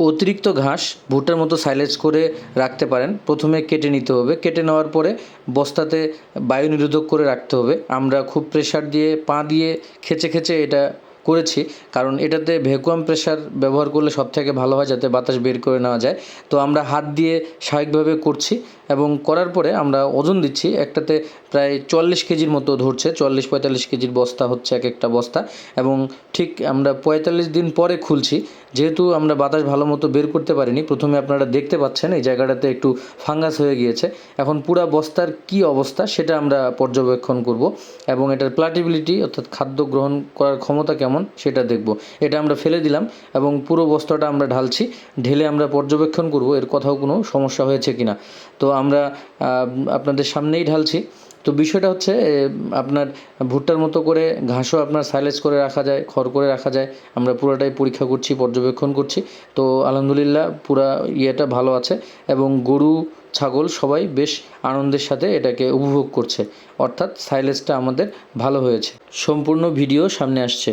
অতিরিক্ত ঘাস ভুট্টার মতো সাইলেজ করে রাখতে পারেন। প্রথমে কেটে নিতে হবে। কেটে নেওয়ার পরে বস্তাতে বায়ু নিরোধক করে রাখতে হবে। আমরা খুব প্রেশার দিয়ে পা দিয়ে খেচে খেচে এটা করেছি, কারণ এটাতে ভ্যাকুয়াম প্রেশার ব্যবহার করলে সব থেকে ভালো হয় যাতে বাতাস বের করে নেওয়া যায়। তো আমরা হাত দিয়ে স্বাভাবিকভাবে করছি। এবং করার পরে আমরা ওজন দিচ্ছি। একটাতে প্রায় চল্লিশ কেজির মতো ধরছে, চল্লিশ পঁয়তাল্লিশ কেজির বস্তা হচ্ছে এক একটা বস্তা। এবং ঠিক আমরা পঁয়তাল্লিশ দিন পরে খুলছি। যেহেতু আমরা বাতাস ভালো মতো বের করতে পারিনি, প্রথমে আপনারা দেখতে পাচ্ছেন এই জায়গাটাতে একটু ফাঙ্গাস হয়ে গিয়েছে। এখন পুরা বস্তার কি অবস্থা সেটা আমরা পর্যবেক্ষণ করব এবং এটার প্লাটিবিলিটি অর্থাৎ খাদ্য গ্রহণ করার ক্ষমতা কেমন সেটা দেখব। এটা আমরা ফেলে দিলাম এবং পুরো বস্তাটা আমরা ঢালছি। ঢেলে আমরা পর্যবেক্ষণ করব, এর কোথাও কোনো সমস্যা হয়েছে কিনা। তো আমরা আপনাদের সামনেই ঢালছি। তো বিষয়টা হচ্ছে আপনার ভুট্টার মতো করে ঘাসও আপনার সাইলেজ করে রাখা যায়, খড় করে রাখা যায়। আমরা পুরোটাই পরীক্ষা করছি, পর্যবেক্ষণ করছি। তো আলহামদুলিল্লাহ পুরা ইয়েটা ভালো আছে এবং গরু, ছাগল সবাই বেশ আনন্দের সাথে এটাকে উপভোগ করছে। অর্থাৎ সাইলেজটা আমাদের ভালো হয়েছে। সম্পূর্ণ ভিডিও সামনে আসছে।